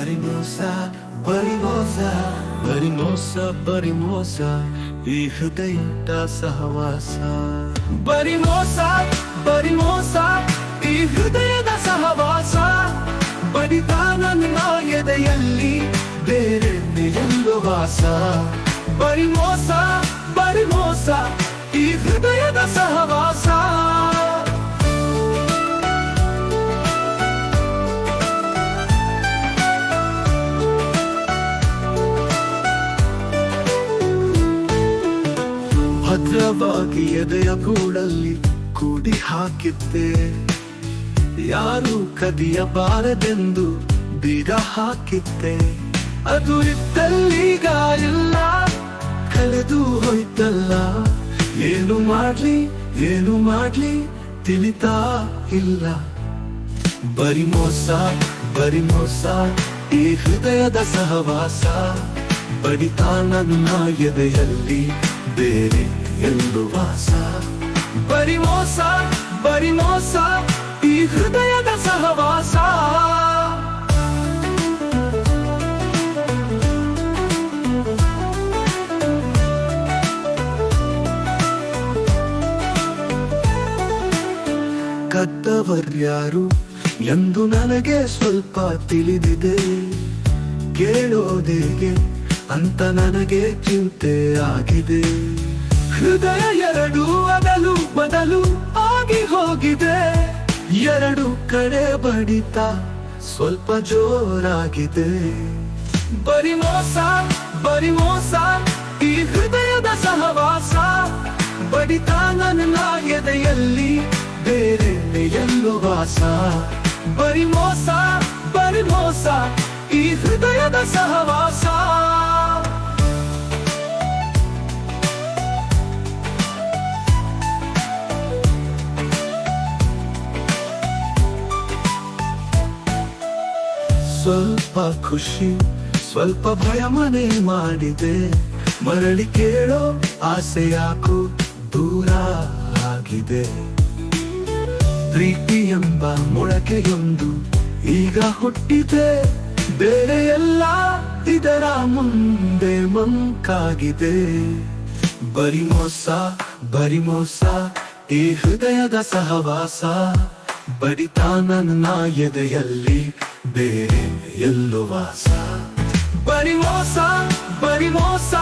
ಬರಿ ಮೋಸ ಬರಿ ಮೋಸ ಬರಿ ಮೋಸ ಬರಿ ಮೋಸ, ಈ ಹೃದಯದ ಸಹವಾಸ. ಬರಿ ಮೋಸ ಬರಿ ಮೋಸ, ಈ ಹೃದಯದ ಸಹವಾಸ. ಬಡಿತ ನನ್ನ ಎದೆಯಲ್ಲಿ ಬೇರೆ ಎಲ್ಲೋ ವಾಸ. ಬರಿ ಮೋಸ ಬರಿ ಮೋಸ, ಈ ಹೃದಯದ ಸಹವಾಸ. ಭದ್ರವಾಗಿ ಎದೆಯ ಗೂಡಲ್ಲಿ ಕೂಡಿ ಹಾಕಿದ್ದೆ. ಯಾರು ಕದಿಯಬಾರದೆಂದು ಬೀಗ ಹಾಕಿದ್ದೆ. ಅದು ಇದ್ದಲ್ಲೀಗ ಇಲ್ಲ, ಕಳೆದು ಹೋಯ್ತಲ್ಲ. ಏನು ಮಾಡ್ಲಿ ಏನು ಮಾಡ್ಲಿ, ತಿಳಿತಾ ಇಲ್ಲ. ಬರಿ ಮೋಸ ಬರಿ ಮೋಸ, ಈ ಹೃದಯದ ಸಹವಾಸ. ಬಡಿತಾ ನನ್ನ ಎದೆಯಲ್ಲಿ ಬೇರೆ ಎಂದು ವಾಸ. ಬರಿ ಮೋಸ ಬರಿ ಮೋಸ, ಈ ಹೃದಯದ ಸಹವಾಸ. ಕದ್ದವರ್ಯಾರು ಎಂದು ನನಗೆ ಸ್ವಲ್ಪ ತಿಳಿದಿದೆ. ಕೇಳೋದೇಗೆ ಅಂತ ನನಗೆ ಚಿಂತೆ ಆಗಿದೆ. ಹೃದಯ ಎರಡು ಅದಲು ಬದಲು ಆಗಿ ಹೋಗಿದೆ. ಎರಡು ಕಡೆ ಬಡಿತ ಸ್ವಲ್ಪ ಜೋರಾಗಿದೆ. ಬರಿ ಮೋಸ ಬರಿ ಮೋಸ, ಈ ಹೃದಯದ ಸಹವಾಸ. ಬಡಿತ ನನ್ನ ಎದೆಯಲ್ಲಿ ಬೇರೆ ಎಲ್ಲೋ ವಾಸ. ಬರಿ ಮೋಸ ಬರಿ ಮೋಸ, ಈ ಹೃದಯದ ಸಹವಾಸ. ಸ್ವಲ್ಪ ಖುಷಿ, ಸ್ವಲ್ಪ ಭಯ ಮನೆ ಮಾಡಿದೆ. ಮರಳಿ ಕೇಳೋ ಆಸೆ ಯಾಕೋ ದೂರ ಆಗಿದೆ. ಪ್ರೀತಿ ಎಂಬ ಮೊಳಕೆಯೊಂದು ಈಗ ಹುಟ್ಟಿದೆ. ಬೇರೆ ಎಲ್ಲ ಇದರ ಮುಂದೆ ಮಂಕಾಗಿದೆ. ಬರಿ ಮೋಸ ಬರಿ ಮೋಸ, ಈ ಹೃದಯದ ಸಹವಾಸ. ನನ್ನ ಎದೆಯಲ್ಲಿ ಬೇರೆ ಎಲ್ಲೋ ವಾಸ. ಬರಿ ಮೋಸ ಬರಿ ಮೋಸ.